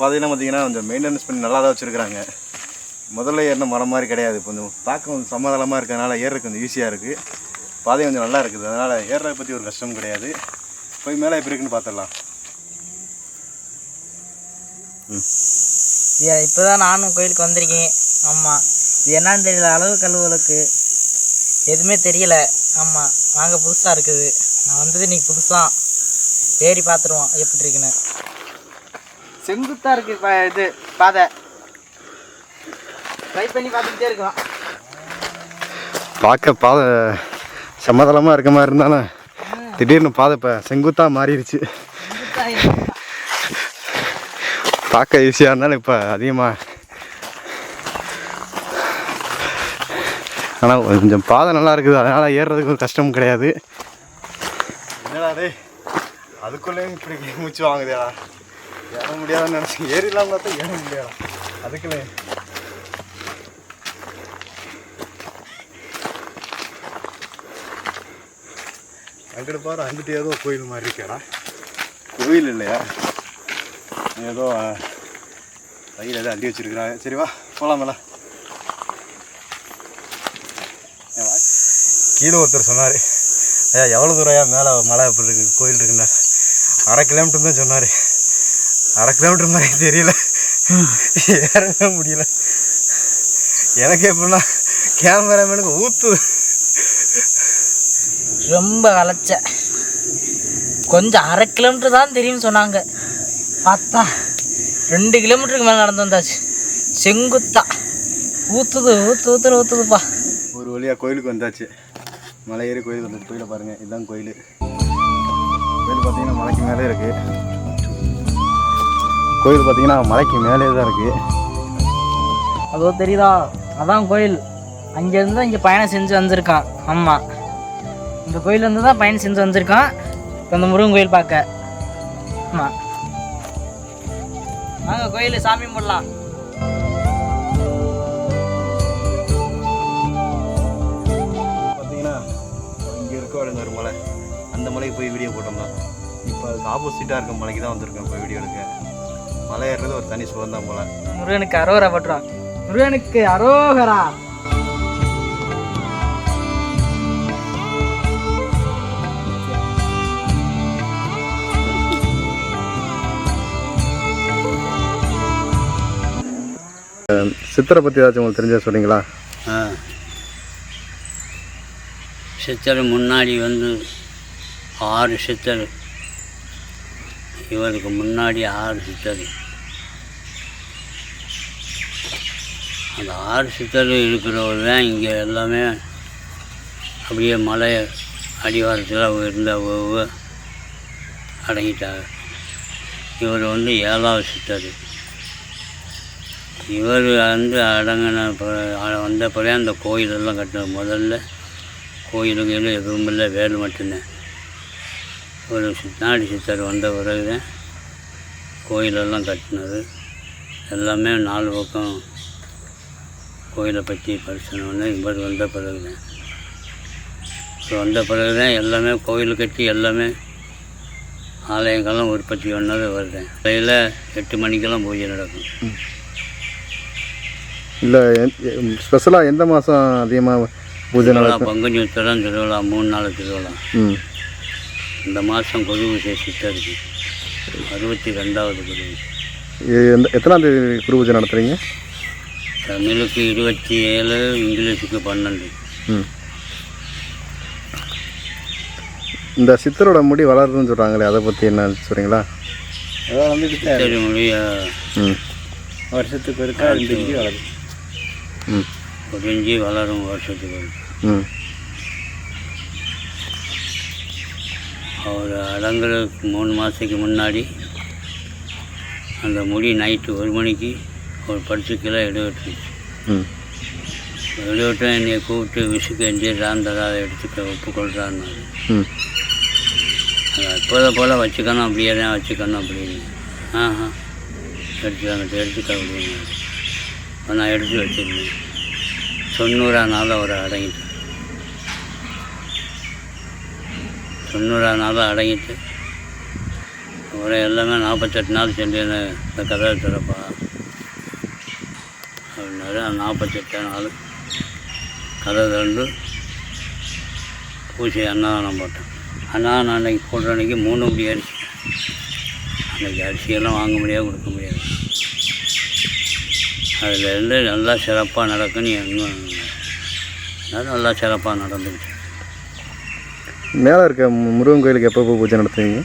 பாதையெல்லாம் பார்த்தீங்கன்னா கொஞ்சம் மெயின்டெனன்ஸ் பண்ணி நல்லா தான் வச்சுருக்குறாங்க. முதல்ல ஏறின மரம் மாதிரி கிடையாது. கொஞ்சம் தாக்கம் கொஞ்சம் சமதளமாக இருக்கிறதுனால ஏறுறதுக்கு கொஞ்சம் ஈஸியாக இருக்குது பாதை கொஞ்சம் நல்லா இருக்குது. அதனால் ஏறுறதை பற்றி ஒரு கஷ்டம் கிடையாது. போய் மேலே எப்படி இருக்குன்னு பார்த்துடலாம். இப்போ தான் நானும் கோயிலுக்கு வந்திருக்கேன். ஆமாம் இது என்னன்னு தெரியல. அளவு கழுவுகளுக்கு எதுவுமே தெரியல. ஆமாம் வாங்க புதுசாக இருக்குது. நான் வந்தது இன்றைக்கி புதுசாக தேடி பார்த்துருவோம். எப்படி இருக்குன்னு. செங்குத்தாக இருக்குது இப்போ இது பாதை. ட்ரை பண்ணி பார்த்துக்கிட்டே இருக்கோம். பார்க்க பாதை சமதளமாக இருக்க மாதிரி இருந்தாலும் திடீர்னு பாதை இப்போ செங்குத்தாக மாறிடுச்சு. பார்க்க ஈஸியாக இருந்தாலும் இப்போ அதிகமாக ஆனால் கொஞ்சம் பாதை நல்லா இருக்குது. அதனால் ஏறுறதுக்கு ஒரு கஷ்டம் கிடையாது. என்னடா அதுக்குள்ளேயும் இப்படி மூச்சு வாங்குதேடா. ஏற முடியாதுன்னு நினச்சி ஏறிடலாம் பார்த்தா ஏற முடியாதா. அதுக்குள்ளே அங்கிட்டு பாரு அங்கிட்டு ஏதோ கோயில் மாதிரி இருக்கேடா. கோயில் இல்லையா? ஏதோ கையில் ஏதோ அள்ளி வச்சிருக்கிறாங்க. சரி வா போகலாம் மேல ஏன் வா. கீழே ஒருத்தர் சொன்னார் ஐயா எவ்வளோ தூரம் ஐயா மேலே மலை எப்படி இருக்கு கோயில் இருக்குன்னா? அரை கிலோமீட்டர் தான் சொன்னார். அரை கிலோமீட்டர் மாதிரி தெரியல. ஏறவே முடியல. எனக்கு எப்படின்னா கேமராமேனுக்கு ஊத்து. ரொம்ப அலைச்ச. கொஞ்சம் அரை கிலோமீட்டர் தான் தெரியும்னு சொன்னாங்க. பார்த்தா ரெண்டு கிலோமீட்டருக்கு மேலே நடந்து வந்தாச்சு. செங்குத்தா. ஊற்றுது ஊற்று ஊற்றுற ஊற்றுதுப்பா ஒரு வழியாக கோயிலுக்கு வந்தாச்சு. மலை ஏறி கோயில் வந்து கோயிலை பாருங்கள் இதுதான் கோயில். கோயில் பார்த்தீங்கன்னா மலைக்கு மேலே இருக்குது கோயில் பார்த்தீங்கன்னா மலைக்கு மேலே தான் இருக்குது அதோ தெரியுதா? அதான் கோயில். அங்கேருந்து தான் இங்கே பயணம் செஞ்சு வந்திருக்கான் ஆமாம் இந்த கோயிலேருந்து தான் பயணம் செஞ்சு வந்திருக்கான் இப்போ இந்த முருகன் கோயில் பார்க்க. ஆமாம் வாங்க கோயில் சாமி கும்பிடலாம். பார்த்தீங்கன்னா இங்கே இருக்க வேணுங்க ஒரு மலை. அந்த மலைக்கு போய் வீடியோ போட்டோம்னா இப்போ அதுக்கு ஆப்போசிட்டாக இருக்க மலைக்கு தான் வந்திருக்கேன் இப்போ வீடியோ எடுக்க. மலை ஏறுறது ஒரு தனி சுகந்தான் போல. முருகனுக்கு அரோகரா பட்டுருவான் முருகனுக்கு அரோகரா. சித்தரை பற்றி ஏதாச்சும் உங்களுக்கு தெரிஞ்சா சொல்கிறீங்களா ஆ. சித்தர் முன்னாடி வந்து ஆறு சித்தர். இவருக்கு முன்னாடி ஆறு சித்தர். அந்த ஆறு சித்தர் இருக்கிறவர் தான் இங்கே எல்லாமே அப்படியே மலை அடிவாரத்தில் இருந்த ஒவ்வொரு அடங்கிட்டாங்க. இவர் வந்து ஏழாவது சித்தர். இவர் வந்து அடங்கின ப- வந்த பிறகு அந்த கோயிலெல்லாம் கட்டின முதல்ல கோயிலுங்க எதுவும் இல்லை வேறு மட்டும்தான். ஒரு சித்தாடி சித்தர் வந்த பிறகு தான் கோயிலெல்லாம் கட்டினது எல்லாமே நாலு பக்கம் கோயிலை பற்றி படிச்சனோடனே இவர் வந்த பிறகு தான் இப்போ வந்த பிறகு தான் எல்லாமே கோயில் கட்டி எல்லாமே ஆலயங்கள்லாம் உற்பத்தி பண்ணது வருதேன் காலையில் எட்டு மணிக்கெல்லாம் பூஜை நடக்கும். இல்லை ஸ்பெஷலாக எந்த மாதம் அதிகமாக பூஜை நடக்கும்? பங்குனி உத்திரம் திருவிழா மூணு நாள் திருவிழா. இந்த மாதம் குரு விசேஷித்த இருக்கு. அறுபத்தி ரெண்டாவது குரு இது எந்த எத்தனாம் தேதி குரு பூஜை நடத்துகிறீங்க தமிழுக்கு இருபத்தி ஏழு இங்கிலீஷுக்கு பன்னெண்டு. ம். இந்த சித்தரோட முடி வளருதுன்னு சொல்கிறாங்களே அதை பற்றி என்ன சொல்கிறீங்களா சரி மொழிய? ம். வருஷத்துக்கு ஒருக்கா ரெண்டு இஞ்சி வளரும். ம். புரிஞ்சு வளரும் வருஷத்துக்கு ஒரு. ம். அவர் அடங்குறதுக்கு மூணு மாதத்துக்கு முன்னாடி அந்த முடி நைட்டு ஒரு மணிக்கு ஒரு பத்து கிலோ எடுத்துச்சு ம். எடுவிட்டு என்னை கூப்பிட்டு விசுக்கு எஞ்சி ராந்ததா எடுத்துக்க ஒப்புக்கொள்கிறான்னு எப்போதை போல் வச்சுக்கணும் அப்படியே தான் வச்சுக்கணும் அப்படின்னு ஆஹா. எடுத்துக்காங்க எடுத்துக்க அப்படின்னு. அப்ப நான் எடுத்து வச்சிருந்தேன். தொண்ணூறாம் நாள் அவர் அடங்கிட்டு. தொண்ணூறாம் நாள் அடங்கிட்டு. அப்புறம் எல்லாமே நாற்பத்தெட்டு நாள் சென்று இந்த கதை திறப்பா அந்த நாற்பத்தெட்டு நாள் கதை திறந்து பூசி அன்னதானம் போட்டேன். அன்னதானம் அன்னைக்கு போடுற அன்னைக்கு மூணு முடி அரிசி. அன்னைக்கு அரிசியெல்லாம் வாங்க முடியாது கொடுக்க முடியாது. அதுலேருந்து நல்லா சிறப்பாக நடக்குன்னு இன்னும் நல்லா சிறப்பாக நடந்துச்சு. மேலே இருக்க முருகன் கோயிலுக்கு எப்போ போய் பூஜை நடத்துவீங்க?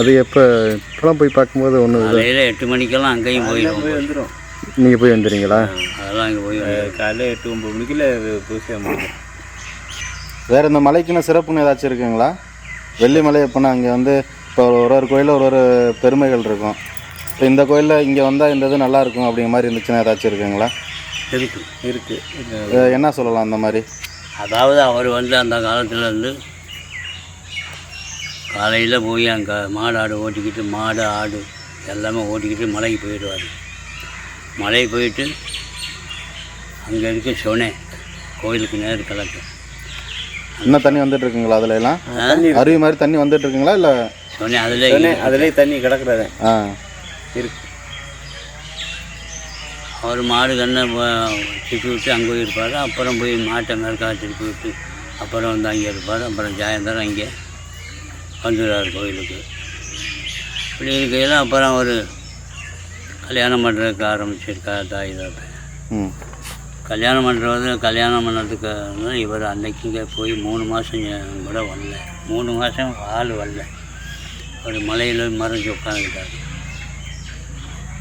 அது எப்போ இப்போலாம் போய் பார்க்கும்போது ஒன்றும் காலையில் எட்டு மணிக்கெல்லாம் அங்கேயும் போயிடுவோம். போய் வந்துடும் நீங்கள் போய் வந்துடுறீங்களா அதெல்லாம் இங்கே போய். காலையில் எட்டு ஒம்பது மணிக்குள்ள பூசை முடியும் வேறு இந்த மலைக்குன்னு சிறப்புன்னு ஏதாச்சும் இருக்குங்களா? வெள்ளிமலை எப்போனா அங்கே வந்து இப்போ ஒரு ஒரு கோயிலில் ஒரு ஒரு பெருமைகள் இருக்கும். இப்போ இந்த கோயிலில் இங்கே வந்தால் இந்த இது நல்லா இருக்கும் அப்படிங்கிற மாதிரி இருந்துச்சுன்னா ஏதாச்சும் இருக்குங்களா? இருக்கு இருக்குது என்ன சொல்லலாம் அந்த மாதிரி? அதாவது அவர் வந்து அந்த காலத்துல இருந்து காலையில் போய் அங்கே மாடு ஆடு ஓட்டிக்கிட்டு மாடு ஆடு எல்லாமே ஓட்டிக்கிட்டு மலைக்கு போயிடுவார். மலைக்கு போயிட்டு அங்கே இருக்க சொனே கோயிலுக்கு நேர் கிழக்கு இன்னும் தண்ணி வந்துட்டு இருக்குங்களா அதுல எல்லாம் அருவி மாதிரி தண்ணி வந்துட்டு இருக்குங்களா இல்லை? சொனே அதில் அதுலேயே தண்ணி கிடக்குறதே. ஆ. இருக்கு. அவர் மாடு கண்ணை திருப்பி விட்டு அங்கே போய் இருப்பார் அப்புறம் போய் மாட்டை மேற்கா திருப்பி விட்டு அப்புறம் வந்து அங்கே இருப்பார். அப்புறம் சாயந்தரம் அங்கே வந்துடுவார் கோயிலுக்கு. இப்படி இருக்கையில் அப்புறம் ஒரு கல்யாணம் பண்ணுறதுக்கு ஆரம்பிச்சிருக்கா தாய் தகப்பன் ம். கல்யாணம் பண்ணுறது கல்யாணம் பண்ணதுக்கு வந்து இவர் அன்னைக்கு இங்கே போய் மூணு மாதம் கூட வரல. மூணு மாதம் ஆள் வரல. ஒரு மலையில் மறைஞ்சு உட்காந்துக்கிட்டார்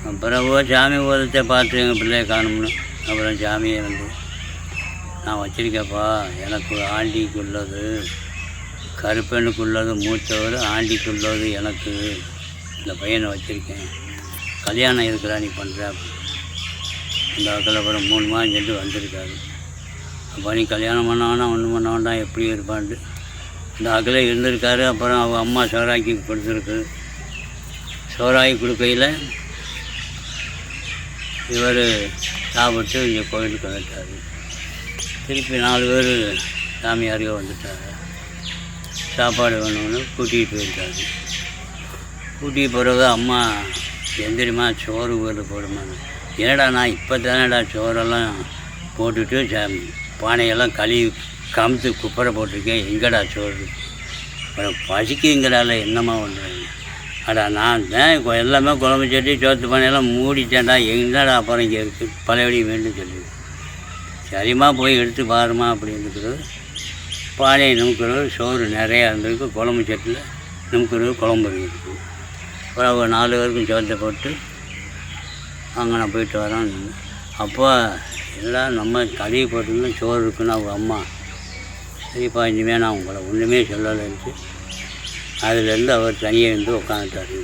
அப்புறம் சாமி ஓதத்தை பார்த்து எங்கள் பிள்ளைய காணும்னு அப்புறம் சாமியை வந்து நான் வச்சிருக்கப்பா எனக்கு ஆண்டிக்குள்ளது கருப்பெண்ணுக்குள்ளது மூத்தவர் ஆண்டிக்குள்ளது எனக்கு. இந்த பையனை வச்சுருக்கேன். கல்யாணம் இருக்கிறா நீ பண்ணுற அந்த இடத்துல அப்புறம் மூணு மாதம் சென்று வந்திருக்காரு. அப்போ நீ கல்யாணம் பண்ண ஒன்று ஒன்றும் பண்ண வேண்டாம் எப்படி இருப்பான்ட்டு. இந்த அகல இருந்திருக்காரு. அப்புறம் அவள் அம்மா சோறாக்கி கொடுத்துருக்கு. சோறாக்கி கொடுக்கையில் இவர் சாப்பிட்டு இங்கே கோயிலுக்கு வந்துட்டார். திருப்பி நாலு பேர் சாமியாரையோ வந்துட்டாங்க. சாப்பாடு வேணும்னு கூட்டிகிட்டு போயிருக்காரு. கூட்டிகிட்டு போகிறத அம்மா எந்திரிமா சோறு வீடு போடுமான்னு. என்னடா நான் இப்போ தானேடா சோறெல்லாம் போட்டுட்டு ச- பானையெல்லாம் கழுவி கமுத்து குப்பரை போட்டிருக்கேன். எங்கடா சோறு? அப்புறம் பசிக்குங்கிறால என்னம்மா பண்ணுறேன் அடா நான் தான் எல்லாமே குழம்பு சட்டி சோத்து பானையெல்லாம் மூடிட்டேன்டா. எங்கடா அப்புறம் இங்கே இருக்குது பழையபடி வேண்டும் சொல்லி சரிம்மா போய் எடுத்து பாருமா இருக்கிறது பானையை நுமுக்கிறது சோறு நிறையா இருந்திருக்கு. குழம்பு சட்டியில் நுமுக்கிறது குழம்பு இருக்குது. அவங்க நாலு பேருக்கும் சோத்தை போட்டு அங்கே நான் போயிட்டு வரேன் அப்போ எல்லாம் நம்ம கழுவி போட்டுன்னு சோறு இருக்குன்னு அவங்க அம்மா. சரிப்பா இனிமேல் நான் உங்களை ஒன்றுமே சொல்லலைன்ட்டு அதுலேருந்து அவர் தனியாக இருந்து உட்காந்துட்டாரு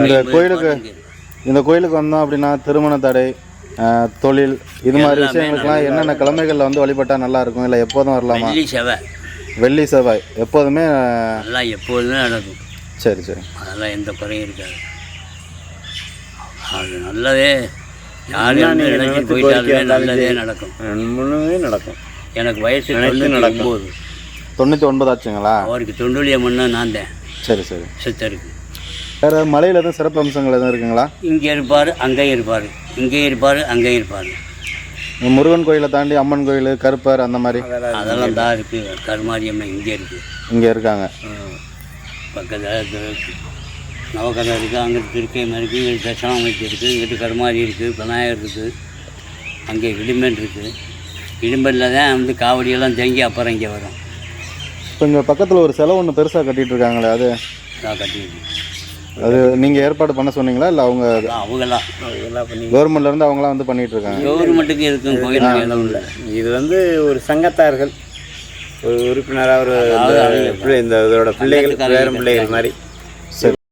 இந்த கோயிலுக்கு இந்த கோயிலுக்கு வந்தோம் அப்படின்னா திருமண தடை தொழில் இது மாதிரி விஷயங்களுக்கெல்லாம் என்னென்ன கிழமைகளில் வந்து வழிபட்டா நல்லா இருக்கும்? இல்லை எப்போதும் வரலாமா? வெள்ளி செவை வெள்ளி செவ்வாய். எப்போதுமே அதெல்லாம் எப்போதுமே நடக்கும். சரி சரி. அதெல்லாம் எந்த குறையும் இருக்காது. அது நல்லதே. யார் நினைச்சிட்டு போயிட்டாலுமே நல்லதே நடக்கும். முழுமே நடக்கும். எனக்கு வயசு நடக்கும். ஒம்பது. தொண்ணூற்றி ஒன்பது ஆச்சுங்களா? அவருக்கு தொண்டுலிய மண்ணா நான் தான். சரி சரி. சித்தருக்கு. வேறு மலையில் எதுவும் சிறப்பு அம்சங்கள் எதுவும் இருக்குங்களா? இங்கே இருப்பார் அங்கேயும் இருப்பார். இங்கேயும் இருப்பார் அங்கேயும் இருப்பார். முருகன் கோயிலை தாண்டி அம்மன் கோயில் கருப்பர் அந்த மாதிரி? அதெல்லாம் தான் இருக்குது கருமாரியம்மன் இங்கே இருக்குது இங்கே இருக்காங்க. பக்கத்தில் நவக்கதை இருக்குது அங்கிட்டு திருக்கையம் இருக்குது இங்கிட்டு தட்சணாமூர்த்தி இருக்குது இங்கிட்டு கருமாரி இருக்குது விநாயகர் இருக்குது. அங்கே இடிமன் இருக்குது. இடிமனில் தான் வந்து காவடியெல்லாம் தேங்கி அப்புறம் இங்கே வரும். இப்போ இங்கே பக்கத்தில் ஒரு செலவு ஒன்று பெருசாக கட்டிட்டு இருக்காங்களே அது? நான் கட்டிட்டு அது நீங்கள் ஏற்பாடு பண்ண சொன்னீங்களா? இல்லை அவங்க அவங்களாம் கவர்மெண்ட்லேருந்து அவங்களாம் வந்து பண்ணிட்டு இருக்காங்க கவர்மெண்ட்டுக்கு இருக்கும் இல்லை. இது வந்து ஒரு சங்கத்தார்கள். ஒரு உறுப்பினராக ஒரு இந்த பிள்ளை இந்த இதோட பிள்ளைகள் வேறு பிள்ளைகள் மாதிரி.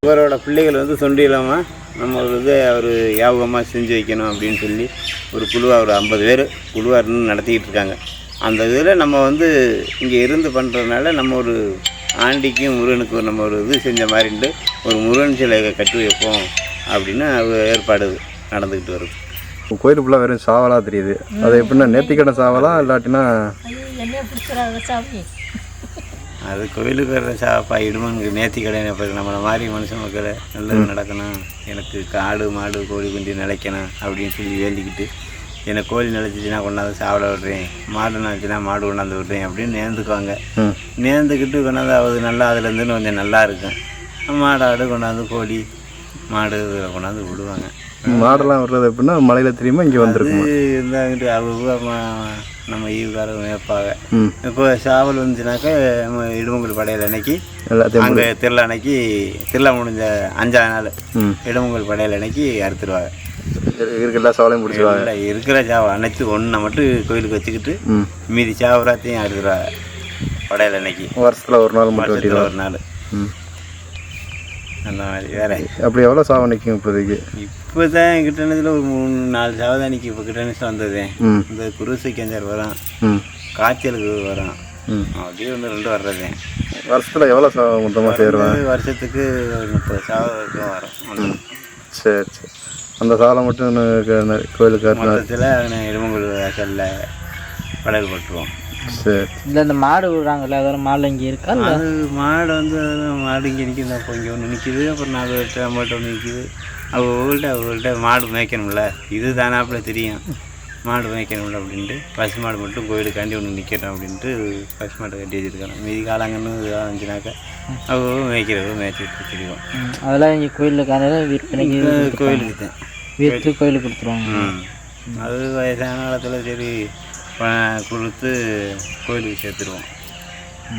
இவரோட பிள்ளைகள் வந்து சொண்டு இல்லாமல் நம்ம இது அவர் யாபகமாக செஞ்சு வைக்கணும் அப்படின்னு சொல்லி ஒரு குழுவாக ஒரு ஐம்பது பேர் குழுவாக இருந்து நடத்திக்கிட்டு இருக்காங்க. அந்த இதில் நம்ம வந்து இங்கே இருந்து பண்ணுறதுனால நம்ம ஒரு ஆண்டிக்கும் முருகனுக்கும் நம்ம ஒரு இது செஞ்ச மாதிரின்ட்டு ஒரு முருகன் சிலை கட்டி வைப்போம் அப்படின்னு ஏற்பாடு நடந்துக்கிட்டு வருது. கோயில் ஃபுல்லாக வெறும் சாவலாக தெரியுது. அது எப்படின்னா நேர்த்திக்கடை சாவலா இல்லாட்டினா அது கோயிலுக்கு வர்ற சாப்பா இடுமனுக்கு நேர்த்தி கடன் இப்போ நம்மளை மாதிரி மனுஷன் மக்களை நல்லது நடக்கணும். எனக்கு காடு மாடு கோழி குஞ்சு நிலைக்கணும் அப்படின்னு சொல்லி வேண்டிக்கிட்டு எனக்கு கோழி நிலைச்சிச்சின்னா கொண்டாந்து சாப்பிட விட்றேன். மாடு நினைச்சுன்னா மாடு கொண்டாந்து விட்றேன் அப்படின்னு நேர்ந்துக்குவாங்க. நேர்ந்துக்கிட்டு கொண்டாந்து அது நல்லா அதுலேருந்து கொஞ்சம் நல்லா இருக்கும். மாடு ஆடு கொண்டாந்து கோழி மாடு இதில் கொண்டாந்து விடுவாங்க. மாடெல்லாம் வர்றது எப்படின்னா மலையில் தெரியுமா இங்கே வந்திருக்குமா? இருந்தாங்கிட்டு அவங்க நம்ம ஈவுக்காரங்க மேய்ப்பாங்க. இப்போ சாவல் வந்துச்சுனாக்கா நம்ம இடுமங்கல் படையல் அன்னைக்கு அங்கே திருவிழா அன்னைக்கு திருவிழா முடிஞ்ச அஞ்சாவது நாள் இடுமங்கல் படையல் அன்னைக்கு அறுத்துருவாங்க. இருக்க எல்லா சவாலையும் பிடிச்சிருவாங்க. இருக்கிற சாவை அனைத்து ஒன்றை மட்டும் கோயிலுக்கு வச்சுக்கிட்டு மீதி சாவராத்தையும் அறுத்துருவாங்க படையல் அன்னைக்கு. வருஷத்தில் ஒரு நாள் மட்டும் ஒரு நாள். அந்த மாதிரி வேற. அப்படி எவ்வளோ சாவம் நிற்கும் இப்போதைக்கு? இப்போ தான் கிட்டனத்தில் ஒரு மூணு நாலு சாவை தான் நிற்கி இப்போ கிட்டனத்தில் வந்தது. இந்த குருசை கேஞ்சர் வரும் காய்ச்சலுக்கு வரும் அப்படியே ஒன்று ரெண்டு வர்றதே. வருஷத்தில் எவ்வளோ சாவம் மொத்தமாக சேருவேன்? வருஷத்துக்கு ஒரு முப்பது சாவை வரைக்கும் வரும். சரி சரி. அந்த சாலை மட்டும் கோயிலுக்கு மொத்தத்தில் இடுமங்குழு வாசலில் படகு போட்டுருவோம். சரி. இல்லை இந்த மாடு விடுறாங்கல்ல அதோட மாடு இங்கே இருக்கா இல்லை? அது மாடு வந்து மாடு இங்கே நிற்கிது அப்போ இங்கே ஒன்று நிற்கிது அப்புறம் நாலு பேர்கிட்ட நம்மகிட்ட ஒன்று நிற்கிது அவங்கள்ட்ட அவங்கள்ட்ட மாடு மேய்க்கணும்ல. இது தானாப்புல தெரியும். மாடு மேய்க்கணும்ல அப்படின்ட்டு. பசு மாடு மட்டும் கோயிலுக்காண்டி ஒன்று நிற்கட்டும் அப்படின்ட்டு பசு மாட்டை கட்டி வச்சுருக்காங்க. மீதி காலாங்கன்னு இதாக இருந்துச்சுனாக்கா அவங்க மேய்க்கிறவங்க மேய்ச்சி விட்டு தெரியும் அதெல்லாம் இங்கே கோயிலில் காலையில் விற்பனைக்கு கோயிலுக்கு தான். விற்று கோயிலுக்கு கொடுத்துருவாங்க. அது வயசான காலத்தில் சரி கொடுத்து கோயிலுக்கு சேர்த்துருவோம்